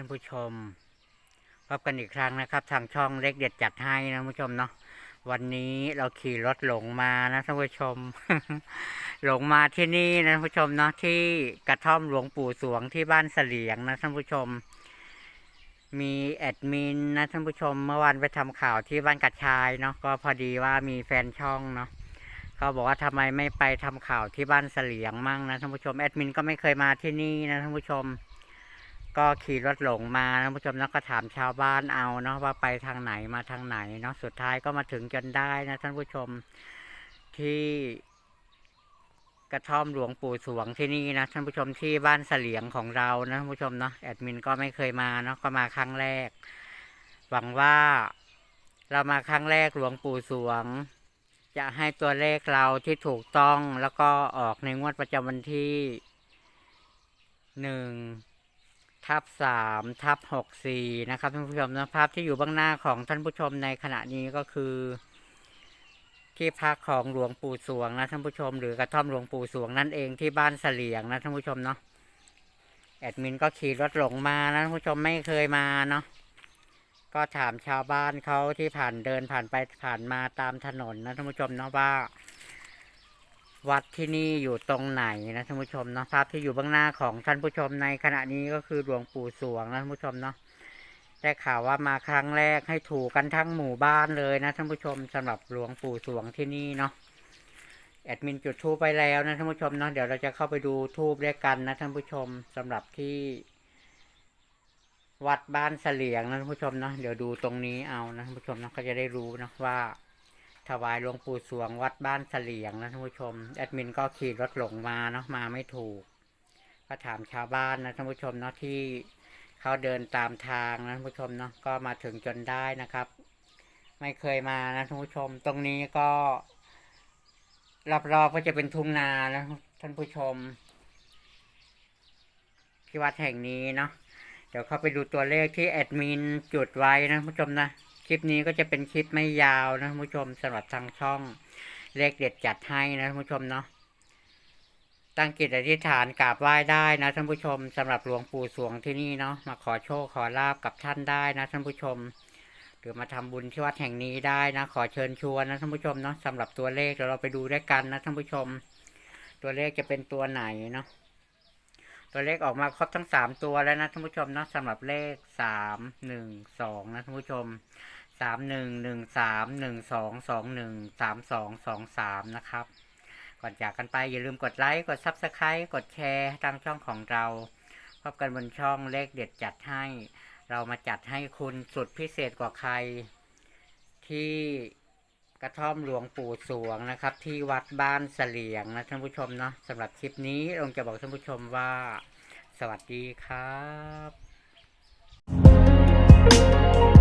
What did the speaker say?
ท่านผู้ชม พบกันอีกครั้งนะครับ ทางช่องเล็กเด็ดจัดให้นะท่านผู้ชมเนาะวันนี้เราขี่รถหลงมานะท่านผู้ชม หลงมาที่นี่นะท่านผู้ชมเนาะที่กระท่อมหลวงปู่สวงที่บ้านเสลียงนะท่านผู้ชม มีแอดมินนะท่านผู้ชม เมื่อวานไปทำข่าวที่บ้านกัดชายเนาะก็พอดีว่ามีแฟนช่องเนาะเขาบอกว่าทำไมไม่ไปทำข่าวที่บ้านเสลียงมั่งนะท่านผู้ชมแอดมินก็ไม่เคยมาที่นี่นะท่านผู้ชม ก็ขี่รถหลงมานะท่านผู้ชมแล้วก็ถามชาวบ้านเอาเนาะว่าไปทางไหนมาทางไหนเนาะสุดท้ายก็มาถึงจนได้นะท่านผู้ชมที่กระท่อมหลวงปู่สวงที่นี่นะท่านผู้ชมที่บ้านเสลียงของเรานะท่านผู้ชมเนาะแอดมินก็ไม่เคยมาเนาะก็มาครั้งแรก หวังว่าเรามาครั้งแรกหลวงปู่สวง จะให้ตัวเลขเราที่ถูกต้องแล้วก็ออกในงวดประจำวันที่หนึ่ง ทับสามทับหกสี่นะครับท่านผู้ชมนะภาพที่อยู่เบื้องหน้าของท่านผู้ชมในขณะนี้ก็คือ ที่พักของหลวงปู่สวงนะท่านผู้ชม หรือกระท่อมหลวงปู่สวงนั่นเองที่บ้านเสลียงนะท่านผู้ชมเนาะแอดมินก็ขี่รถหลงมานะท่านผู้ชมไม่เคยมาเนาะก็ถามชาวบ้านเขาที่ผ่านเดินผ่านไปผ่านมาตามถนนนะท่านผู้ชมเนาะว่า วัดที่นี่อยู่ตรงไหนนะท่านผู้ชมเนาะภาพที่อยู่เบื้องหน้าของท่านผู้ชมในขณะนี้ก็คือหลวงปู่สวงนะท่านผู้ชมเนาะได้ข่าวว่ามาครั้งแรกให้ถูกกันทั้งหมู่บ้านเลยนะท่านผู้ชมสำหรับหลวงปู่สวงที่นี่เนาะแอดมินจุดทูปไปแล้วนะท่านผู้ชมเนาะเดี๋ยวเราจะเข้าไปดูทูบด้วยกันนะท่านผู้ชมสำหรับที่ วัดบ้านเสลียงนะท่านผู้ชมเนาะเดี๋ยวดูตรงนี้เอานะท่านผู้ชมเนาะก็จะได้รู้นะว่า ถวายหลวงปู่สวงวัดบ้านเสลียงนะท่านผู้ชม แอดมินก็ขี่รถหลงมาเนาะมาไม่ถูก ก็ถามชาวบ้านนะท่านผู้ชมเนาะที่เขาเดินตามทางนะท่านผู้ชมเนาะก็มาถึงจนได้นะครับ ไม่เคยมานะท่านผู้ชม ตรงนี้ก็รอบๆก็จะเป็นทุ่งนานะท่านผู้ชมที่วัดแห่งนี้เนาะเดี๋ยวเข้าไปดูตัวเลขที่แอดมินจุดไว้นะท่านผู้ชมนะ คลิปนี้ก็จะเป็นคลิปไม่ยาวนะท่านผู้ชมสำหรับทางช่องเลขเด็ดจัดให้นะท่านผู้ชมเนาะตั้งจิตอธิษฐานกราบไหว้ได้นะท่านผู้ชมสำหรับหลวงปู่สวงที่นี่เนาะมาขอโชคขอลาบกับท่านได้นะท่านผู้ชม หรือมาทำบุญที่วัดแห่งนี้ได้นะ ขอเชิญชวนนะท่านผู้ชมเนาะสำหรับตัวเลขเดี๋ยวเราไปดูด้วยกันนะท่านผู้ชม ตัวเลขจะเป็นตัวไหนเนาะ ตัวเลขออกมาครบทั้งสามตัวแล้วนะท่านผู้ชมเนาะสำหรับเลขสามหนึ่งสองนะท่านผู้ชมสามหนึ่งหนึ่งสามหนึ่งสองสองหนึ่งสามสองสองสามนะครับ ก่อนจากกันไปอย่าลืมกดไลค์กดซับสไครต์กดแชร์ทางช่องของเรา พบกันบนช่องเลขเด็ดจัดให้ เรามาจัดให้คุณสุดพิเศษกว่าใครที่ กระท่อมหลวงปู่สวงนะครับ ที่วัดบ้านเสลียงนะท่านผู้ชมเนาะสำหรับคลิปนี้องจะบอกท่านผู้ชมว่า สวัสดีครับ